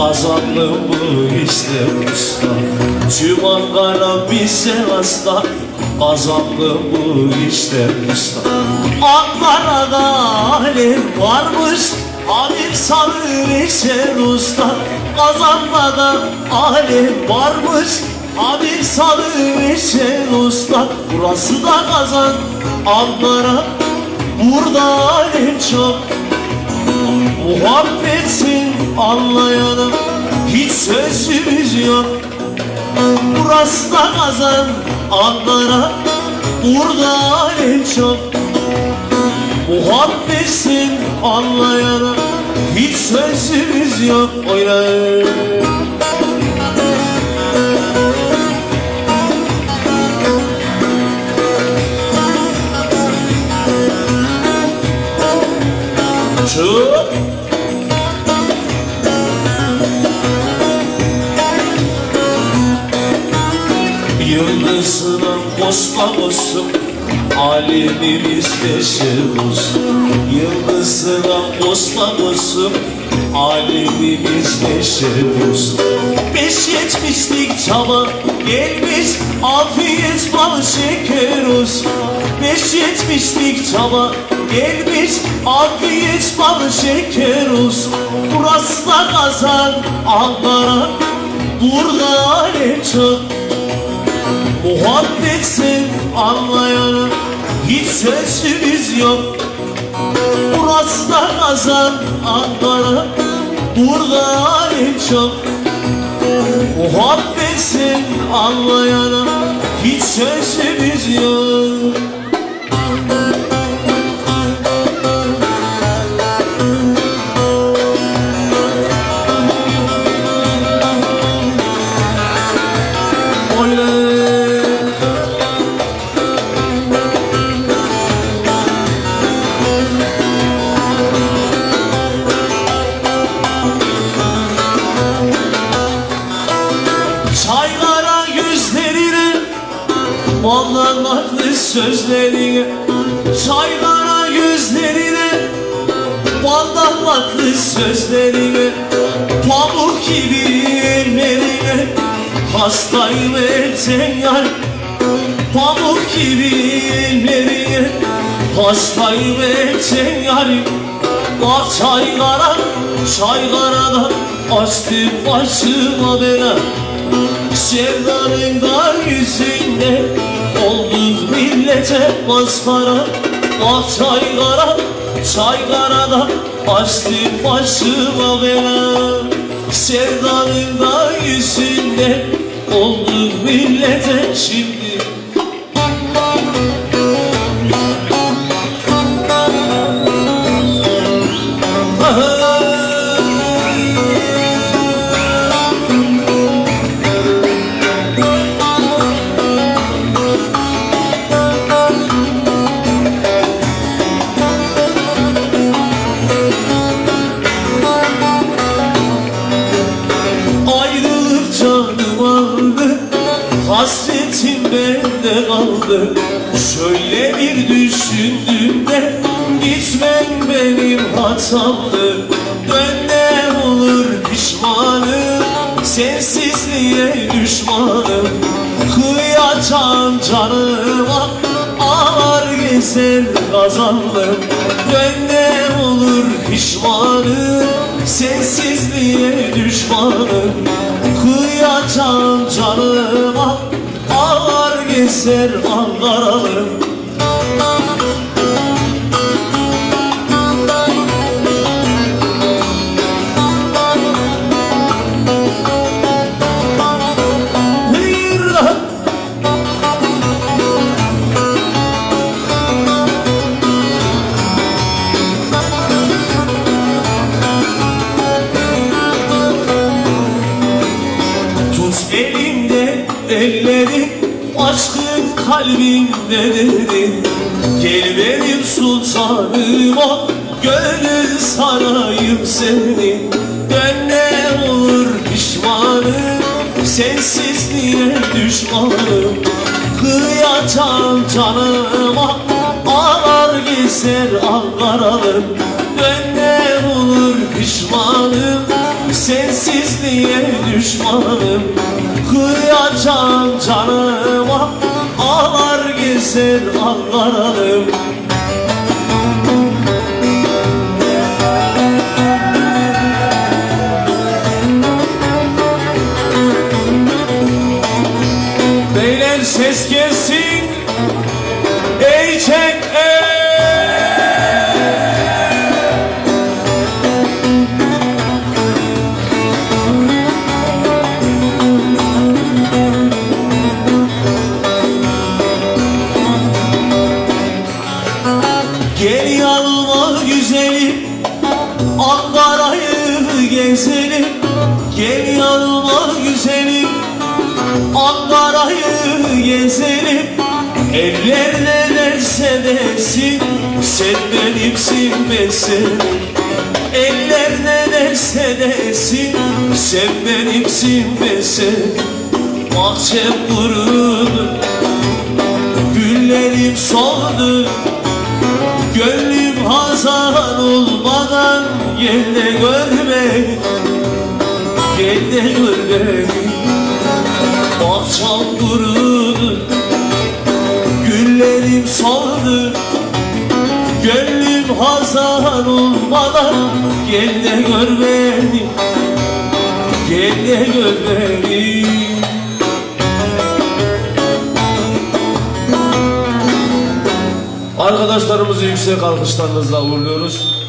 Kazandı bu işte usta. Tüm Ankara bize hasta. Kazandı bu işte usta. Ankara'da alim varmış. Alim sanır içer usta. Kazanmada alim varmış. Alim sanır içer usta. Burası da kazan. Ankara Burada alim çok. Muhabbetsin Hiç sözümüz yok. Burası da kazan Ankara Burada alem çok. Muhabbetsin anlayanım Hiç sözümüz yok Oynayın Çok Yıldızına posta olsun Alemimiz neşe olsun. Yıldızına posta olsun Alemimiz neşe olsun. Beş yetmişlik çaba gelmiş Afiyet bal şeker olsun. Beş yetmişlik çaba gelmiş Afiyet bal şeker olsun. Burası da kazan Ankara Burada alem çok Muhabbetsin anlayanım Hiç sözümüz yok. Burası da kazan Ankara. Burada alem çok. Muhabbetsin anlayanım Hiç sözümüz yok Baldan aklı sözlerine Çaylara gözlerine Baldan aklı sözlerine Pamuk gibi ellerine Hastayım etsen yar Pamuk gibi ellerine Hastayım etsen yarim Bak çaylara, çaylara Açtım başıma bela Sevdanın da yüzünde millete maskara Bak çaylara, çaylara da Açtım başıma bela. Sevdanın da yüzünde Olduk millete şimdi bende kaldı. Şöyle bir düşündüğümde Gitmen benim hatamdı. Dön ne olur pişmanım Sensizliğe düşmanım. Kıyacağım canıma Ağlar gezer kazandım Dön ne olur pişmanım Sensizliğe düşmanım. Kıyacağım canıma Gezer Ankaralım Tut elimde elleri kalbimde dedi Gel benim sultanıma Gönül sarayım senin Dön ne olur pişmanım Sensizliğe düşmanım? Kıyacağım canıma Ağlar gezer Ankara'lım. Dönler olur pişmanım Sensizliğe düşmanım? Kıyacağım canıma Gezer Ankara'lım Beyler ses gelsin. Ey çek ey Gel yanıma güzelim Ankara'yı gezelim. Eller ne derse desin Sen benimsin ben senin. Eller ne derse desin Sen benimsin ben senin. Bahçem kurudu Güllerim soldu. Gönlüm hazan olmadan Gel de gör beni Gel de gör beni Bahçam kurudu Güllerim soldu Gönlüm hazan olmadan Gel de gör beni Gel gör beni Arkadaşlarımızı yüksek alkışlarınızla uğurluyoruz.